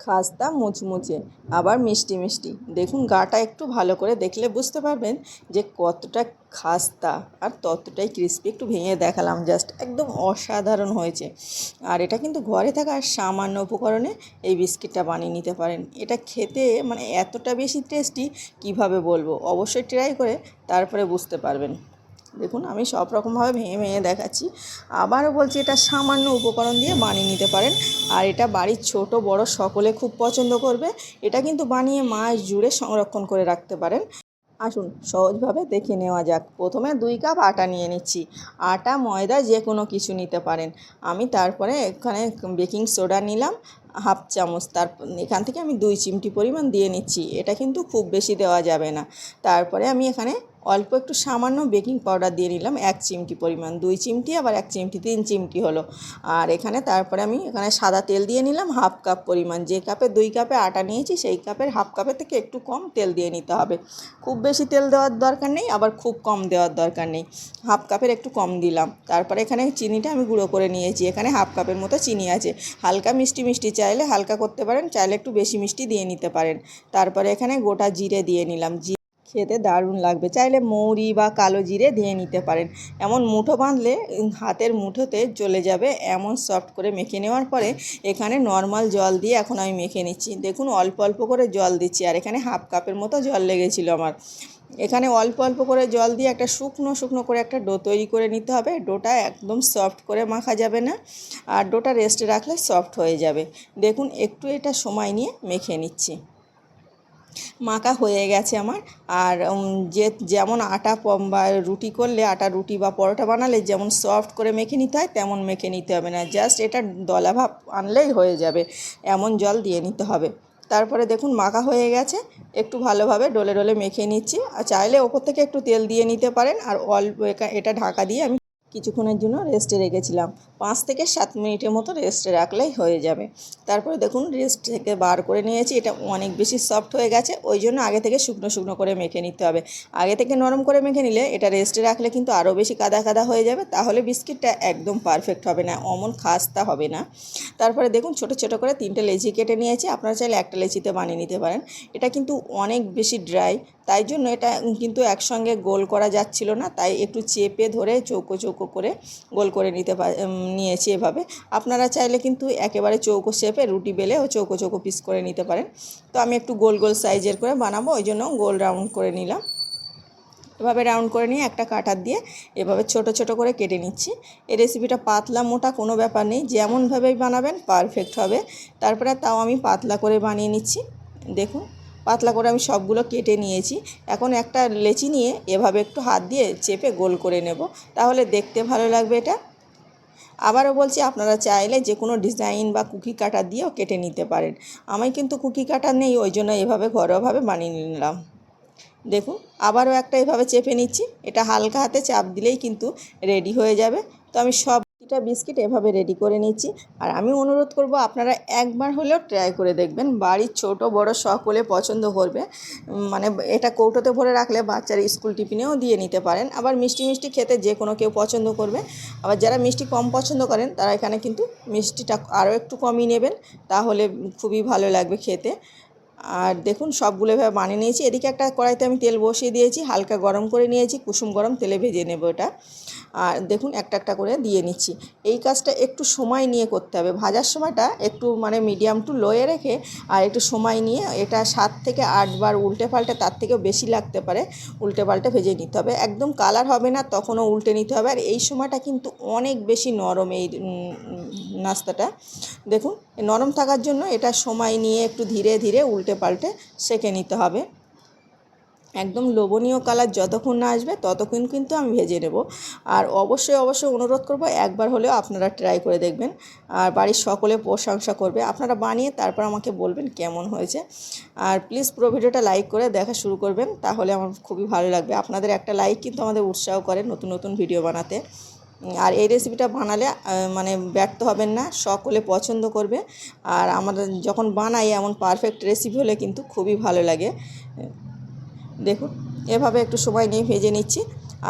খাস্তা মুচমুচে, আবার মিষ্টি মিষ্টি। দেখুন, গাটা একটু ভালো করে দেখলে বুঝতে পারবেন যে কতটা খাস্তা আর ততটাই ক্রিস্পি একটু ভেঙে দেখালাম জাস্ট একদম অসাধারণ হয়েছে। আর এটা কিন্তু ঘরে থাকা সামান্য উপকরণে এই বিস্কিটটা বানিয়ে নিতে পারেন। এটা খেতে মানে এতটা বেশি টেস্টি কীভাবে বলব? অবশ্যই ট্রাই করে তারপরে বুঝতে পারবেন। দেখুন, আমি সব রকমভাবে ভেঙে ভেঙে দেখাচ্ছি। আবারও বলছি, এটা সামান্য উপকরণ দিয়ে বানিয়ে নিতে পারেন। আর এটা বাড়ির ছোট, বড় সকলে খুব পছন্দ করবে। এটা কিন্তু বানিয়ে মাস জুড়ে সংরক্ষণ করে রাখতে পারেন। আসুন, সহজভাবে দেখে নেওয়া যাক। প্রথমে দুই কাপ আটা নিয়ে নিচ্ছি। আটা, ময়দা, যে কোনো কিছু নিতে পারেন। আমি তারপরে এখানে বেকিং সোডা নিলাম, হাফ চামচ। তার, এখান থেকে আমি দুই চিমটি পরিমাণ দিয়ে নিচ্ছি। এটা কিন্তু খুব বেশি দেওয়া যাবে না। তারপরে আমি এখানে অল্প একটু সামান্য বেকিং পাউডার দিয়ে নিলাম, এক চিমটি পরিমাণ। দুই চিমটি, আবার এক চিমটি, তিন চিমটি হলো। আর এখানে তারপরে আমি এখানে সাদা তেল দিয়ে নিলাম, হাফ কাপ পরিমাণ। যে কাপে, দুই কাপে আটা নিয়েছি, সেই কাপের হাফ কাপের থেকে একটু কম তেল দিয়ে নিতে হবে। খুব বেশি তেল দেওয়ার দরকার নেই, আবার খুব কম দেওয়ার দরকার নেই। হাফ কাপের একটু কম দিলাম। তারপরে এখানে চিনিটা আমি গুঁড়ো করে নিয়েছি। এখানে হাফ কাপের মতো চিনি আছে। হালকা মিষ্টি মিষ্টি চাইলে হালকা করতে পারেন, চাইলে একটু বেশি মিষ্টি দিয়ে নিতে পারেন। তারপরে এখানে গোটা জিরে দিয়ে নিলাম। খেতে দারুণ লাগবে। চাইলে মৌরি বা কালো জিরে দিয়ে নিতে পারেন। এমন মুঠো বাঁধলে হাতের মুঠোতে চলে যাবে এমন সফট করে মেখে নেওয়ার পরে এখানে নর্মাল জল দিয়ে এখন আমি মেখে নিচ্ছি। দেখুন অল্প অল্প করে জল দিচ্ছি আর এখানে হাফ কাপের মতো জল লেগেছিল আমার। এখানে অল্প অল্প করে জল দিয়ে একটা শুকনো শুকনো করে একটা ডো তৈরি করে নিতে হবে। ডোটা একদম সফট করে মাখা যাবে না আর ডোটা রেস্টে রাখলে সফট হয়ে যাবে। দেখুন একটু এটা সময় নিয়ে মেখে নিচ্ছি। মাখা হয়ে গেছে আমার। আর যে, যেমন আটা বা, রুটি করলে আটা, রুটি, বা, পরোটা বানালে যেমন সফট করে মেখে নিতে হয়, তেমন মেখে নিতে হবে না। জাস্ট এটা দলা ভাব আনলেই হয়ে যাবে, এমন জল দিয়ে নিতে হবে। তারপরে দেখুন মাখা হয়ে গেছে, একটু ভালোভাবে ডলে ডলে মেখে নিচ্ছি। আর চাইলে ওপর থেকে একটু তেল দিয়ে নিতে পারেন, আর অল্প এটা ঢাকা দিয়ে আমি কিছুক্ষণের জন্য রেস্টে রেখেছিলাম। পাঁচ থেকে সাত মিনিটের মতো রেস্টে রাখলেই হয়ে যাবে। তারপরে দেখুন রেস্ট থেকে বার করে নিয়েছি, এটা অনেক বেশি সফট হয়ে গেছে, ওই জন্য আগে থেকে শুকনো শুকনো করে মেখে নিতে হবে। আগে থেকে নরম করে মেখে নিলে এটা রেস্টে রাখলে কিন্তু আরও বেশি কাদা কাদা হয়ে যাবে, তাহলে বিস্কিটটা একদম পারফেক্ট হবে না, অমন খাস্তা হবে না। তারপরে দেখুন ছোট ছোট করে তিনটে লেচি কেটে নিয়েছি, আপনারা চাইলে একটা লেচিতে বানিয়ে নিতে পারেন। এটা কিন্তু অনেক বেশি ড্রাই, তাই জন্য এটা কিন্তু একসঙ্গে গোল করা যাচ্ছিল না, তাই একটু চেপে ধরে চৌকো চৌকো করে গোল করে নিতে নিয়েছি এভাবে। আপনারা চাইলে কিন্তু একেবারে চৌকো শেপে রুটি বেলে ও চৌকো চৌকো পিস করে নিতে পারেন। তো আমি একটু গোল গোল সাইজের করে বানাবো, ওই জন্য গোল রাউন্ড করে নিলাম। এভাবে রাউন্ড করে নিয়ে একটা কাটার দিয়ে এভাবে ছোট ছোট করে কেটে নিচ্ছি। এই রেসিপিটা পাতলা মোটা কোনো ব্যাপার নেই, যেমনভাবেই বানাবেন পারফেক্ট হবে। তারপরে তাও আমি পাতলা করে বানিয়ে নিচ্ছি। দেখুন। পাতলা করে আমি সবগুলো কেটে নিয়েছি। এখন একটা লেচি নিয়ে এভাবে একটু হাত দিয়ে চেপে গোল করে নেব। তাহলে দেখতে ভালো লাগবে এটা। আবারও বলছি, আপনারা চাইলে যে কোনো ডিজাইন বা কুকি কাটার দিয়েও কেটে নিতে পারেন। আমি কিন্তু কুকি কাটা নেই, ওই জন্য এভাবে ঘরোয়াভাবে বানিয়ে নিলাম। দেখুন, আবারও একটা এভাবে চেপে নিচ্ছি। এটা হালকা হাতে চাপ দিলেই কিন্তু রেডি হয়ে যাবে। তো আমি সবটা বিস্কিট এভাবে রেডি করে নিচ্ছি। আর আমি অনুরোধ করব, আপনারা একবার হলেও ট্রাই করে দেখবেন। বাড়ির ছোট, বড় সকলে পছন্দ করবে। মানে এটা কৌটোতে ভরে রাখলে বাচ্চারা স্কুল টিফিনেও দিয়ে নিতে পারেন। আবার মিষ্টি মিষ্টি খেতে যে কোনো কেউ পছন্দ করবে। আবার যারা মিষ্টি কম পছন্দ করেন, তারা এখানে কিন্তু মিষ্টিটা আরও একটু কমই নেবেন। তাহলে খুবই ভালো লাগবে খেতে। আর দেখুন, সবগুলো এভাবে বানিয়ে নিয়েছি। এদিকে একটা কড়াইতে আমি তেল বসিয়ে দিয়েছি, হালকা গরম করে নিয়েছি, কুসুম গরম, তেলে ভেজে নেব এটা। আর দেখুন, একটা একটা করে দিয়ে নিচ্ছি। এই কাজটা একটু সময় নিয়ে করতে হবে। ভাজার সময়টা একটু মানে মিডিয়াম টু লোয়ে রেখে আর একটু সময় নিয়ে এটা সাত থেকে আটবার উল্টে পাল্টে তার থেকেও বেশি লাগতে পারে, উল্টে পাল্টে ভেজে নিতে হবে। একদম কালার হবে না, তখনও উল্টে নিতে হবে। আর এই সময়টা কিন্তু অনেক বেশি নরম এই নাস্তাটা। দেখুন, নরম থাকার জন্য এটা সময় নিয়ে একটু ধীরে ধীরে উল্টে পাল্টে সেঁকে নিতে হবে। একদম লোভনীয় কালার যতক্ষণ না আসবে ততক্ষণ কিন্তু আমি ভেজে নেব। আর অবশ্যই অবশ্যই অনুরোধ করব একবার হলেও আপনারা ট্রাই করে দেখবেন। আর বাড়ির সকলে প্রশংসা করবে। আপনারা বানিয়ে তারপর আমাকে বলবেন কেমন হয়েছে। আর প্লিজ পুরো ভিডিওটা লাইক করে দেখা শুরু করবেন, তাহলে আমার খুবই ভালো লাগবে। আপনাদের একটা লাইক কিন্তু আমাদের উৎসাহ করে নতুন নতুন ভিডিও বানাতে। আর এই রেসিপিটা বানালে মানে ব্যর্থ হবেন না, সকলে পছন্দ করবে। আর আমাদের যখন বানাই এমন পারফেক্ট রেসিপি হলে কিন্তু খুবই ভালো লাগে। দেখুন, এভাবে একটু সময় নিয়ে ভেজে নিচ্ছি।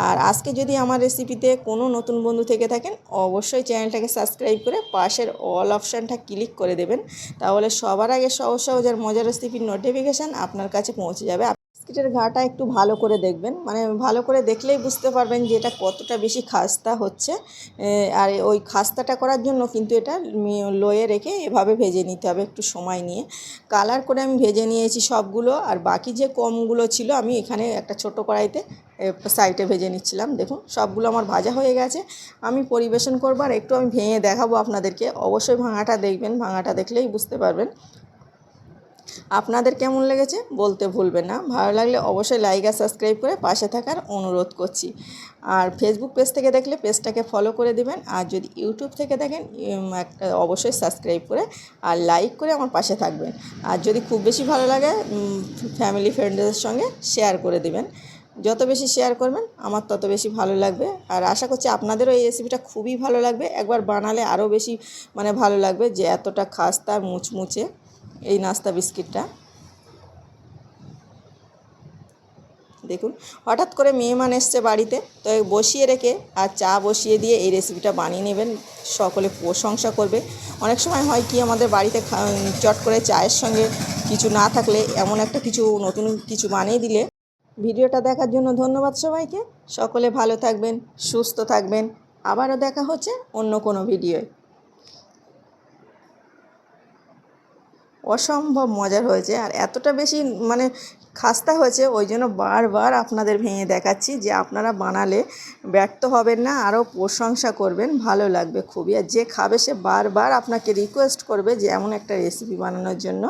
আর আজকে যদি আমার রেসিপিতে কোনো নতুন বন্ধু থেকে থাকেন, অবশ্যই চ্যানেলটাকে সাবস্ক্রাইব করে পাশের অল অপশানটা ক্লিক করে দেবেন। তাহলে সবার আগে সহজ সহজ আর মজার রেসিপির নোটিফিকেশান আপনার কাছে পৌঁছে যাবে। বিস্কিটের ঘাটা একটু ভালো করে দেখবেন। মানে ভালো করে দেখলেই বুঝতে পারবেন যে এটা কতটা বেশি খাস্তা হচ্ছে। আর ওই খাস্তাটা করার জন্য কিন্তু এটা লোয়ে রেখে এভাবে ভেজে নিতে হবে একটু সময় নিয়ে। কালার করে আমি ভেজে নিয়েছি সবগুলো, আর বাকি যে কমগুলো ছিল আমি এখানে একটা ছোট কড়াইতে সাইডে ভেজে নিচ্ছিলাম। দেখুন, সবগুলো আমার ভাজা হয়ে গেছে। আমি পরিবেশন করব আর একটু আমি ভেঙে দেখাবো আপনাদেরকে। অবশ্যই ভাঙাটা দেখবেন, ভাঙাটা দেখলেই বুঝতে পারবেন। আপনাদের কেমন লেগেছে বলতে ভুলবেন না। ভালো লাগলে অবশ্যই লাইক আর সাবস্ক্রাইব করে পাশে থাকার অনুরোধ করছি। আর ফেসবুক পেজ থেকে দেখলে পেজটাকে ফলো করে দিবেন। আর যদি ইউটিউব থেকে দেখেন একটা অবশ্যই সাবস্ক্রাইব করে আর লাইক করে আমার পাশে থাকবেন। আর যদি খুব বেশি ভালো লাগে ফ্যামিলি ফ্রেন্ডদের সঙ্গে শেয়ার করে দিবেন। যত বেশি শেয়ার করবেন, আমার তত বেশি ভালো লাগবে। আর আশা করছি আপনাদেরও এই রেসিপিটা খুবই ভালো লাগবে। একবার বানালে আরও বেশি মানে ভালো লাগবে যে এতটা খাস্তা মুচমুচে। এই নাস্তা বিস্কিটটা। দেখুন, হঠাৎ করে মেহমান এসছে বাড়িতে, তো বসিয়ে রেখে আর চা বসিয়ে দিয়ে এই রেসিপিটা বানিয়ে নেবেন। সকলে প্রশংসা করবে। অনেক সময় হয় কি, আমাদের বাড়িতে চট করে চায়ের সঙ্গে কিছু না থাকলে, এমন একটা কিছু, নতুন কিছু বানিয়ে দিলে। ভিডিওটা দেখার জন্য ধন্যবাদ সবাইকে। সকলে ভালো থাকবেন, সুস্থ থাকবেন। আবারও দেখা হচ্ছে অন্য কোনো ভিডিওয়। অসম্ভব মজার হয়েছে। আর এতটা বেশি মানে খাস্তা হয়েছে, ওই জন্য বারবার আপনাদের ভেঙে দেখাচ্ছি যে আপনারা বানালে ব্যর্থ হবেন না, আরও প্রশংসা করবেন, ভালো লাগবে খুবই। আর যে খাবে সে বারবার আপনাকে রিকোয়েস্ট করবে যে এমন একটা রেসিপি বানানোর জন্য।